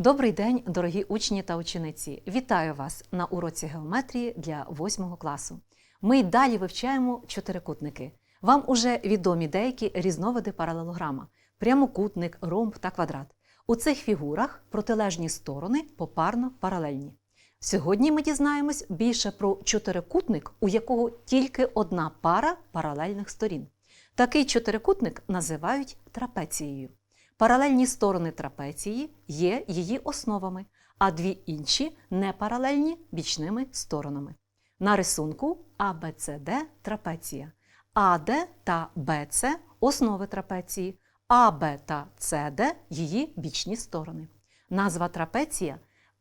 Добрий день, дорогі учні та учениці! Вітаю вас на уроці геометрії для 8 класу. Ми й далі вивчаємо чотирикутники. Вам уже відомі деякі різновиди паралелограма: прямокутник, ромб та квадрат. У цих фігурах протилежні сторони попарно паралельні. Сьогодні ми дізнаємось більше про чотирикутник, у якого тільки одна пара паралельних сторін. Такий чотирикутник називають трапецією. Паралельні сторони трапеції є її основами, а дві інші непаралельні бічними сторонами. На рисунку ABCD – трапеція, AD та BC – основи трапеції, АБ та CD – її бічні сторони. Назва трапеція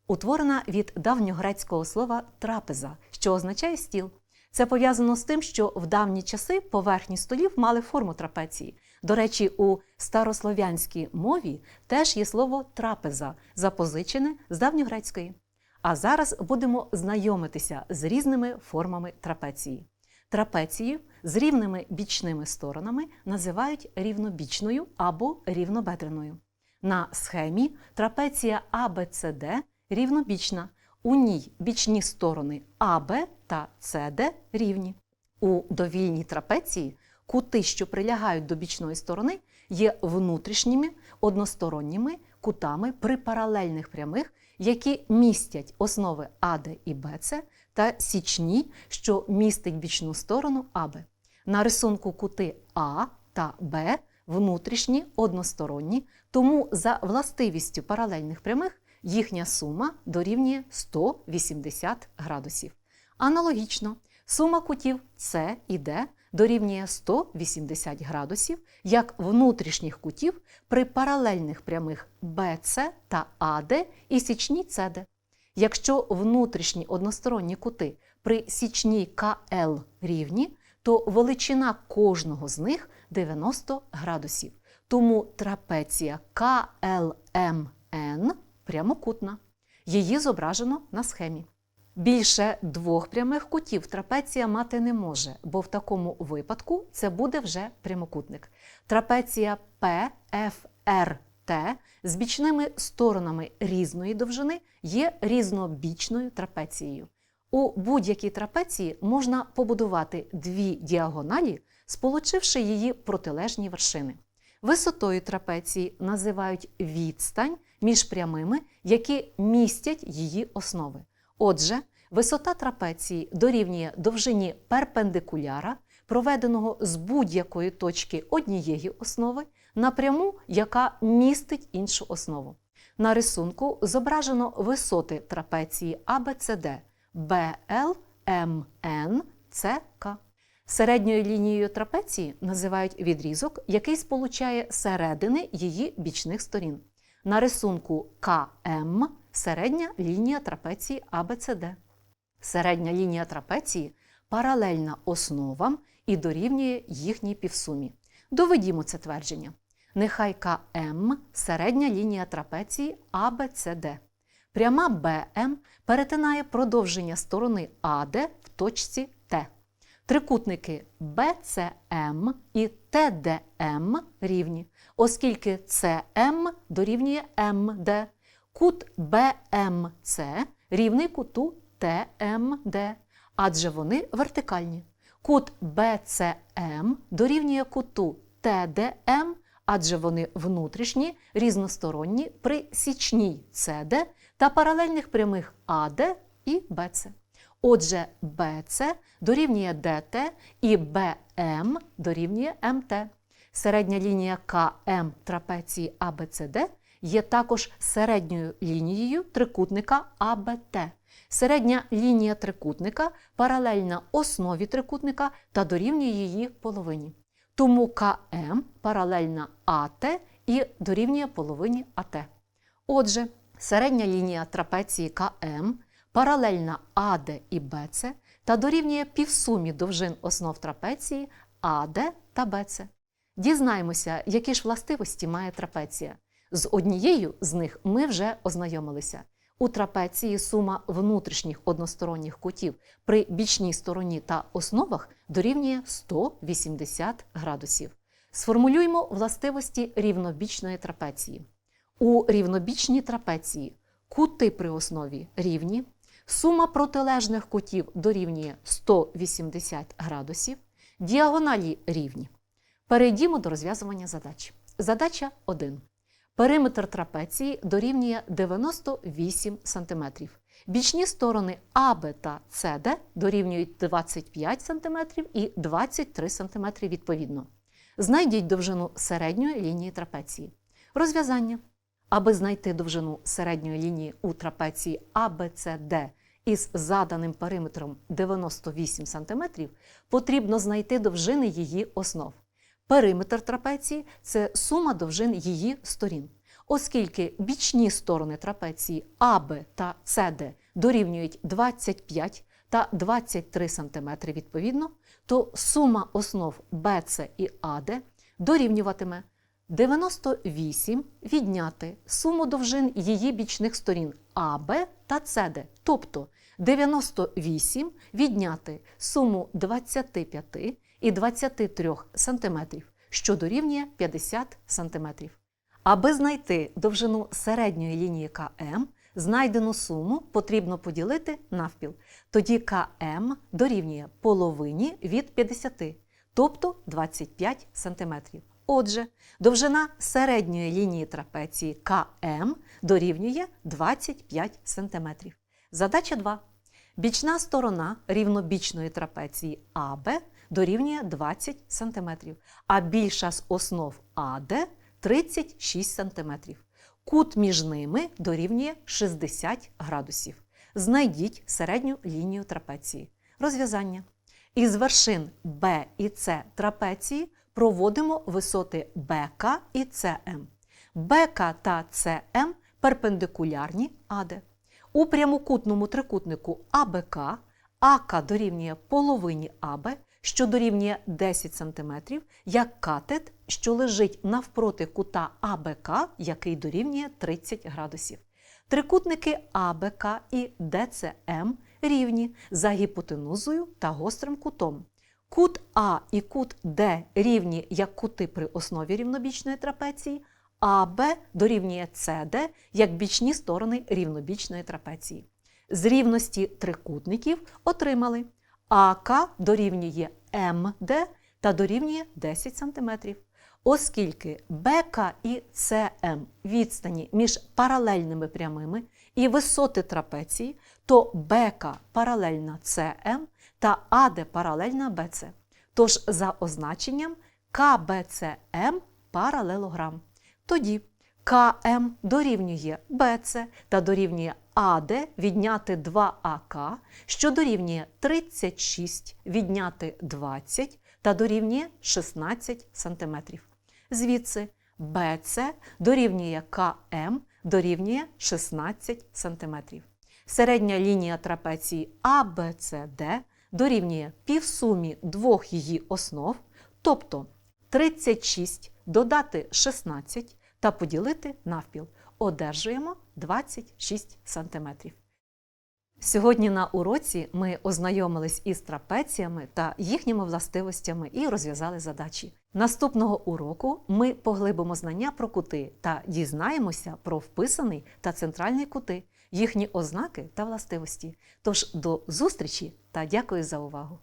утворена від давньогрецького слова трапеза, що означає стіл. Це пов'язано з тим, що в давні часи поверхні столів мали форму трапеції. До речі, у старослов'янській мові теж є слово трапеза, запозичене з давньогрецької. А зараз будемо знайомитися з різними формами трапеції. Трапецію з рівними бічними сторонами називають рівнобічною або рівнобедреною. На схемі трапеція ABCD рівнобічна. У ній бічні сторони АБ та СД рівні. У довільній трапеції кути, що прилягають до бічної сторони, є внутрішніми односторонніми кутами при паралельних прямих, які містять основи АД і БЦ та січні, що містить бічну сторону АБ. На рисунку кути А та Б внутрішні односторонні, тому за властивістю паралельних прямих їхня сума дорівнює 180 градусів. Аналогічно, сума кутів С і Д дорівнює 180 градусів як внутрішніх кутів при паралельних прямих BC та AD і січній CD. Якщо внутрішні односторонні кути при січній КЛ рівні, то величина кожного з них 90 градусів. Тому трапеція КЛМН прямокутна. Її зображено на схемі. Більше двох прямих кутів трапеція мати не може, бо в такому випадку це буде вже прямокутник. Трапеція PFRT з бічними сторонами різної довжини є різнобічною трапецією. У будь-якій трапеції можна побудувати дві діагоналі, сполучивши її протилежні вершини. Висотою трапеції називають відстань між прямими, які містять її основи. Отже, висота трапеції дорівнює довжині перпендикуляра, проведеного з будь-якої точки однієї основи на пряму, яка містить іншу основу. На рисунку зображено висоти трапеції ABCD BL, MN, CK. Середньою лінією трапеції називають відрізок, який сполучає середини її бічних сторін. На рисунку КМ середня лінія трапеції ABCD. Середня лінія трапеції паралельна основам і дорівнює їхній півсумі. Доведімо це твердження. Нехай КМ середня лінія трапеції ABCD. Пряма БМ перетинає продовження сторони АД в точці Т. Трикутники BCM і TDM рівні, оскільки CM дорівнює MD. Кут BMC рівний куту TMD, адже вони вертикальні. Кут BCM дорівнює куту TDM, адже вони внутрішні, різносторонні при січній CD та паралельних прямих AD і BC. Отже, BC дорівнює DT і BM дорівнює МТ. Середня лінія КМ трапеції ABCD є також середньою лінією трикутника АБТ. Середня лінія трикутника паралельна основі трикутника та дорівнює її половині. Тому КМ паралельна АТ і дорівнює половині АТ. Отже, середня лінія трапеції КМ паралельна АД і БЦ та дорівнює півсумі довжин основ трапеції АД та БЦ. Дізнаємося, які ж властивості має трапеція. З однією з них ми вже ознайомилися. У трапеції сума внутрішніх односторонніх кутів при бічній стороні та основах дорівнює 180 градусів. Сформулюємо властивості рівнобічної трапеції. У рівнобічній трапеції кути при основі рівні, сума протилежних кутів дорівнює 180 градусів, діагоналі рівні. Перейдімо до розв'язування задач. Задача 1. Периметр трапеції дорівнює 98 см. Бічні сторони АБ та СД дорівнюють 25 см і 23 см відповідно. Знайдіть довжину середньої лінії трапеції. Розв'язання. Аби знайти довжину середньої лінії у трапеції ABCD із заданим периметром 98 см, потрібно знайти довжини її основ. Периметр трапеції це сума довжин її сторін. Оскільки бічні сторони трапеції АБ та СД дорівнюють 25 та 23 см відповідно, то сума основ БЦ і АД дорівнюватиме 98 відняти суму довжин її бічних сторін АБ та СД, тобто 98 відняти суму 25 і 23 см, що дорівнює 50 см. Аби знайти довжину середньої лінії КМ, знайдену суму потрібно поділити навпіл. Тоді КМ дорівнює половині від 50, тобто 25 см. Отже, довжина середньої лінії трапеції КМ дорівнює 25 см. Задача 2. Бічна сторона рівнобічної трапеції АБ дорівнює 20 см, а більша з основ АД 36 см. Кут між ними дорівнює 60 градусів. Знайдіть середню лінію трапеції. Розв'язання. Із вершин Б і С трапеції проводимо висоти БК і СМ. БК та СМ перпендикулярні АД. У прямокутному трикутнику АБК АК дорівнює половині АБ, що дорівнює 10 см, як катет, що лежить навпроти кута АБК, який дорівнює 30 градусів. Трикутники АБК і ДЦМ рівні за гіпотенузою та гострим кутом. Кут А і кут Д рівні як кути при основі рівнобічної трапеції, АБ дорівнює СД як бічні сторони рівнобічної трапеції. З рівності трикутників отримали АК дорівнює МД та дорівнює 10 см. Оскільки БК і СМ відстані між паралельними прямими і висоти трапеції, то БК паралельна СМ та АД паралельна БЦ. Тож за означенням КБЦМ паралелограм. Тоді КМ дорівнює БЦ та дорівнює АД відняти 2АК, що дорівнює 36 відняти 20 та дорівнює 16 см. Звідси БЦ дорівнює КМ дорівнює 16 см. Середня лінія трапеції АБЦД дорівнює півсумі двох її основ, тобто 36 додати 16 та поділити навпіл. Одержуємо 26 см. Сьогодні на уроці ми ознайомились із трапеціями та їхніми властивостями і розв'язали задачі. Наступного уроку ми поглибимо знання про кути та дізнаємося про вписаний та центральний кути, їхні ознаки та властивості. Тож до зустрічі та дякую за увагу!